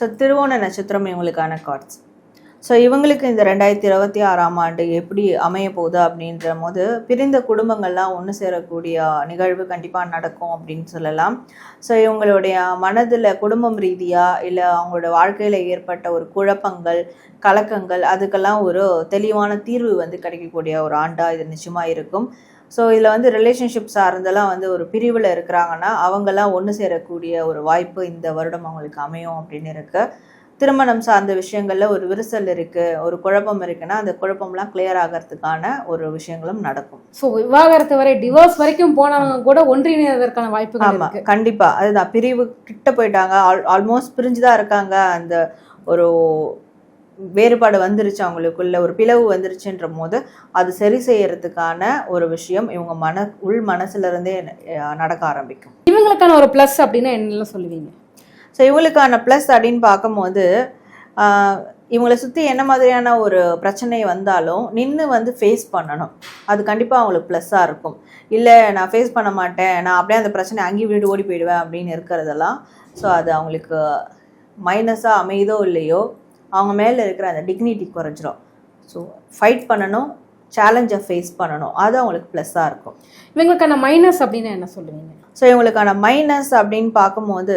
So திருவோண நட்சத்திரம் இவங்களுக்கான கார்ட்ஸ் ஸோ இவங்களுக்கு இந்த ரெண்டாயிரத்தி இருபத்தி ஆறாம் ஆண்டு எப்படி அமைய போகுது அப்படின்ற போது பிரிந்த குடும்பங்கள்லாம் ஒன்று சேரக்கூடிய நிகழ்வு கண்டிப்பாக நடக்கும் அப்படின்னு சொல்லலாம். ஸோ இவங்களுடைய மனதில் குடும்பம் ரீதியாக இல்லை அவங்களோட வாழ்க்கையில் ஏற்பட்ட ஒரு குழப்பங்கள் கலக்கங்கள் அதுக்கெல்லாம் ஒரு தெளிவான தீர்வு வந்து கிடைக்கக்கூடிய ஒரு ஆண்டாக இது நிச்சயமாக இருக்கும். ஸோ இதில் வந்து ரிலேஷன்ஷிப் சார்ந்தெல்லாம் வந்து ஒரு பிரிவில் இருக்கிறாங்கன்னா அவங்கெல்லாம் ஒன்று சேரக்கூடிய ஒரு வாய்ப்பு இந்த வருடம் அவங்களுக்கு அமையும் அப்படின்னு இருக்கு. திருமணம் சார்ந்த விஷயங்கள்ல ஒரு விரிசல் இருக்கு ஒரு குழப்பம் இருக்குன்னா அந்த குழப்பம்லாம் கிளியர் ஆகிறதுக்கான ஒரு விஷயங்களும் நடக்கும். ஸோ விவாகரத்து வரை டிவோர்ஸ் வரைக்கும் போனவங்க கூட ஒன்றிணைவதற்கான வாய்ப்புகள் ஆமா இருக்கு. கண்டிப்பா. அதுதான் பிரிவு கிட்ட போயிட்டாங்க. ஆல்மோஸ்ட் பிரிஞ்சுதான் இருக்காங்க. அந்த ஒரு வேறுபாடு வந்துருச்சு அவங்களுக்குள்ள ஒரு பிளவு வந்துருச்சுன்ற போது அது சரி செய்யறதுக்கான ஒரு விஷயம் இவங்க மன உள் மனசுல இருந்தே நடக்க ஆரம்பிக்கும். இவங்களுக்கான ஒரு ப்ளஸ் அப்படின்னா என்னெல்லாம் சொல்லுவீங்க? ஸோ இவங்களுக்கான ப்ளஸ் அப்படின்னு பார்க்கும்போது இவங்களை சுற்றி என்ன மாதிரியான ஒரு பிரச்சனை வந்தாலும் நின்று வந்து ஃபேஸ் பண்ணணும். அது கண்டிப்பாக அவங்களுக்கு ப்ளஸ்ஸாக இருக்கும். இல்லை நான் ஃபேஸ் பண்ண மாட்டேன் நான் அப்படியே அந்த பிரச்சனை அங்கேயும் வீடு ஓடி போயிடுவேன் அப்படின்னு இருக்கிறதெல்லாம் ஸோ அது அவங்களுக்கு மைனஸாக அமையுதோ இல்லையோ அவங்க மேலே இருக்கிற அந்த டிக்னிட்டி குறைஞ்சிரும். ஸோ ஃபைட் பண்ணணும் சேலஞ்சை ஃபேஸ் பண்ணணும். அது அவங்களுக்கு ப்ளஸ்ஸாக இருக்கும். இவங்களுக்கான மைனஸ் அப்படின்னா என்ன சொல்லுவீங்க? ஸோ இவங்களுக்கான மைனஸ் அப்படின்னு பார்க்கும்போது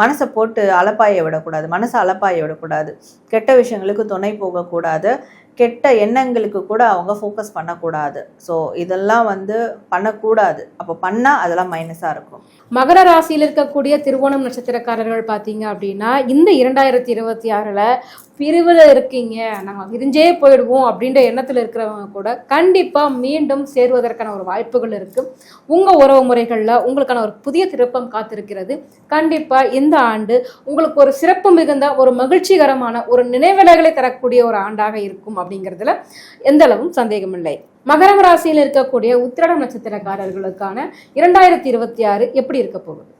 மனசை போட்டு அலப்பாய விடக்கூடாது. மனசை அலப்பாய விடக்கூடாது. கெட்ட விஷயங்களுக்கு துணை போகக்கூடாது. கெட்ட எண்ணங்களுக்கு கூட அவங்க ஃபோக்கஸ் பண்ணக்கூடாது. ஸோ இதெல்லாம் வந்து பண்ணக்கூடாது. அப்போ பண்ணால் அதெல்லாம் மைனஸாக இருக்கும். மகர ராசியில் இருக்கக்கூடிய திருவோணம் நட்சத்திரக்காரர்கள் பார்த்தீங்க அப்படின்னா இந்த இரண்டாயிரத்தி இருபத்தி ஆறில் பிரிவில் இருக்கீங்க. நாங்கள் விரிஞ்சே போயிடுவோம் அப்படின்ற எண்ணத்தில் இருக்கிறவங்க கூட கண்டிப்பாக மீண்டும் சேருவதற்கான ஒரு வாய்ப்புகள் இருக்குது உங்கள் உறவு முறைகளில் உங்களுக்கான ஒரு புதிய திருப்பம் காத்திருக்கிறது. கண்டிப்பாக இந்த ஆண்டு உங்களுக்கு ஒரு சிறப்பு மிகுந்த ஒரு மகிழ்ச்சிகரமான ஒரு நினைவிலைகளை தரக்கூடிய ஒரு ஆண்டாக இருக்கும் அப்படிங்கிறதுல எந்த அளவும் சந்தேகமில்லை. மகரம் ராசியில் இருக்கக்கூடிய உத்திரட நட்சத்திரக்காரர்களுக்கான இரண்டாயிரத்தி இருபத்தி ஆறு எப்படி இருக்க போகுது?